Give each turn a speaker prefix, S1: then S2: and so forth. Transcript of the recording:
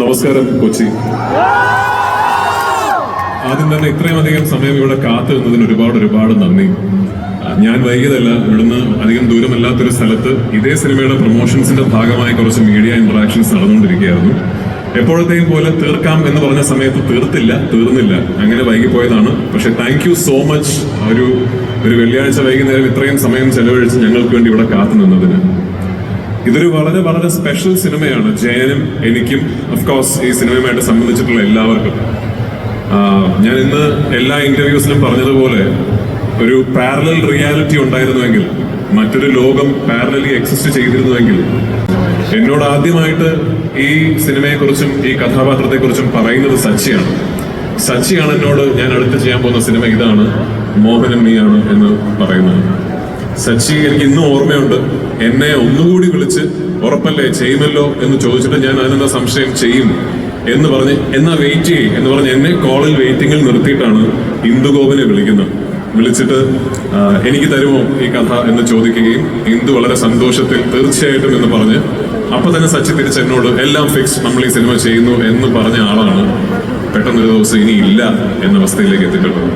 S1: നമസ്കാരം കൊച്ചി. ആദ്യം തന്നെ ഇത്രയും അധികം സമയം ഇവിടെ കാത്തു നിന്നതിന് ഒരുപാട് ഒരുപാട് നന്ദി. ഞാൻ വൈകിയതല്ല ഇവിടുന്ന് അധികം ദൂരമല്ലാത്തൊരു സ്ഥലത്ത് ഇതേ സിനിമയുടെ പ്രൊമോഷൻസിന്റെ ഭാഗമായി കുറച്ച് മീഡിയ ഇന്ററാക്ഷൻസ് നടന്നുകൊണ്ടിരിക്കുകയായിരുന്നു. എപ്പോഴത്തെയും പോലെ തീർക്കാം എന്ന് പറഞ്ഞ സമയത്ത് തീർത്തില്ല തീർന്നില്ല. അങ്ങനെ വൈകിപ്പോയതാണ്. പക്ഷെ താങ്ക് യു സോ മച്ച് ഒരു ഒരു വെള്ളിയാഴ്ച വൈകുന്നേരം ഇത്രയും സമയം ചെലവഴിച്ച് ഞങ്ങൾക്ക് വേണ്ടി ഇവിടെ കാത്തു നിന്നതിന്. ഇതൊരു വളരെ വളരെ സ്പെഷ്യൽ സിനിമയാണ്. ജയനും എനിക്കും ഓഫ് കോഴ്സ് ഈ സിനിമയുമായിട്ട് സംബന്ധിച്ചിട്ടുള്ള എല്ലാവർക്കും. ഞാൻ ഇന്ന് എല്ലാ ഇന്റർവ്യൂസിലും പറഞ്ഞതുപോലെ ഒരു പാരലൽ റിയാലിറ്റി ഉണ്ടായിരുന്നുവെങ്കിൽ മറ്റൊരു ലോകം പാരലലി എക്സിസ്റ്റ് ചെയ്തിരുന്നുവെങ്കിൽ എന്നോട് ആദ്യമായിട്ട് ഈ സിനിമയെക്കുറിച്ചും ഈ കഥാപാത്രത്തെക്കുറിച്ചും പറയുന്നത് സച്ചിയാണ്. സച്ചിയാണ് എന്നോട് ഞാൻ അടുത്ത് ചെയ്യാൻ പോകുന്ന സിനിമ ഇതാണ് മോഹനം നീയാണ് എന്ന് പറയുന്നത്. സച്ചി എനിക്ക് ഇന്നും ഓർമ്മയുണ്ട്. എന്നെ ഒന്നുകൂടി വിളിച്ച് ഉറപ്പല്ലേ ചെയ്യുമല്ലോ എന്ന് ചോദിച്ചിട്ട് ഞാൻ അതിനെന്താ സംശയം ചെയ്യും എന്ന് പറഞ്ഞ് എന്നാ വെയിറ്റ് ചെയ്യും എന്ന് പറഞ്ഞ് എന്നെ കോളിൽ വെയിറ്റിംഗിൽ നിർത്തിയിട്ടാണ് ഇന്ദുഗോപിനെ വിളിക്കുന്നത്. വിളിച്ചിട്ട് എനിക്ക് തരുമോ ഈ കഥ? എന്ന് ചോദിക്കുകയും ഇന്ദു വളരെ സന്തോഷത്തിൽ തീർച്ചയായിട്ടും എന്ന് പറഞ്ഞ് അപ്പൊ തന്നെ സച്ചി തിരിച്ച് എന്നോട് എല്ലാം ഫിക്സ് നമ്മൾ ഈ സിനിമ ചെയ്യുന്നു എന്ന് പറഞ്ഞ ആളാണ്. പെട്ടെന്നൊരു ദിവസം ഇനി ഇല്ല എന്ന അവസ്ഥയിലേക്ക് എത്തിയിട്ടുള്ളത്.